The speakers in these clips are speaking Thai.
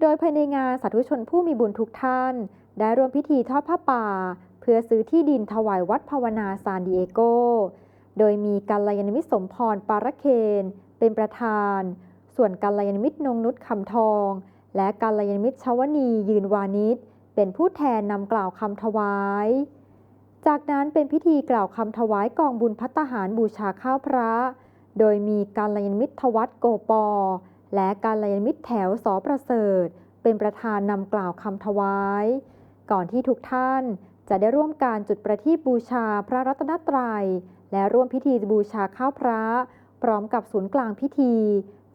โดยภายในงานสาธุชนผู้มีบุญทุกท่าน ได้ร่วมพิธีทอดผ้าป่า เพื่อซื้อที่ดินถวายวัดภาวนาซานดิเอโก โดยมีกัลยาณมิตรสมพรปาระเคน เป็นประธาน ส่วนกัลยาณมิตรนงนุชคำทอง และกัลยาณมิตรชวนียืนวานิชเป็นผู้แทนนำกล่าวคำถวาย จากนั้นเป็นพิธีกล่าวคำถวายกองบุญพัตตาหารบูชาข้าวพระ โดยมีกัลยาณมิตรทวัตโกปอ และกัลยาณมิตรแถวสอประเสริฐ เป็นประธานนำกล่าวคำถวาย ก่อนที่ทุกท่านจะได้ร่วมการจุดประทีปบูชาพระรัตนตรัย และร่วมพิธีบูชาข้าวพระ พร้อมกับศูนย์กลางพิธี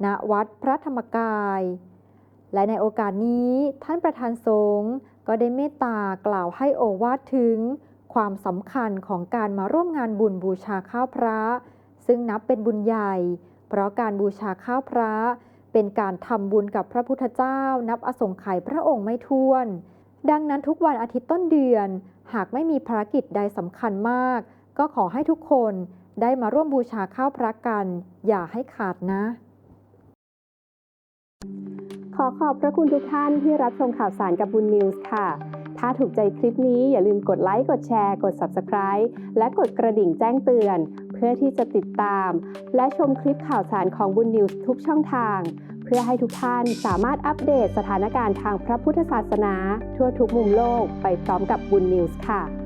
ณวัดพระธรรมกาย และในโอกาสนี้ท่านประธานสงฆ์ก็ได้เมตตากล่าวให้โอวาทถึง ความสำคัญของการมาร่วมงานบุญบูชาข้าวพระ ซึ่งนับเป็นบุญใหญ่ เพราะการบูชาข้าวพระ เป็นการทำบุญกับพระพุทธเจ้า นับอสงไขยพระองค์ไม่ท้วน ดังนั้นทุกวันอาทิตย์ต้นเดือน หากไม่มีภารกิจใดสำคัญมาก ก็ขอให้ทุกคนได้มาร่วมบูชาข้าวพระกัน อย่าให้ขาดนะ ขอขอบพระคุณทุกท่านที่รับชมข่าวสารกับบุญนิวส์ค่ะ ถ้าถูกใจคลิปนี้อย่าลืมกดไลค์ กดแชร์ กด Subscribe และกดกระดิ่งแจ้งเตือน เพื่อที่จะติดตาม และชมคลิปข่าวสารของบุญนิวส์ทุกช่องทาง เพื่อให้ทุกท่านสามารถอัปเดตสถานการณ์ทางพระพุทธศาสนา ทั่วทุกมุมโลกไปพร้อมกับบุญนิวส์ค่ะ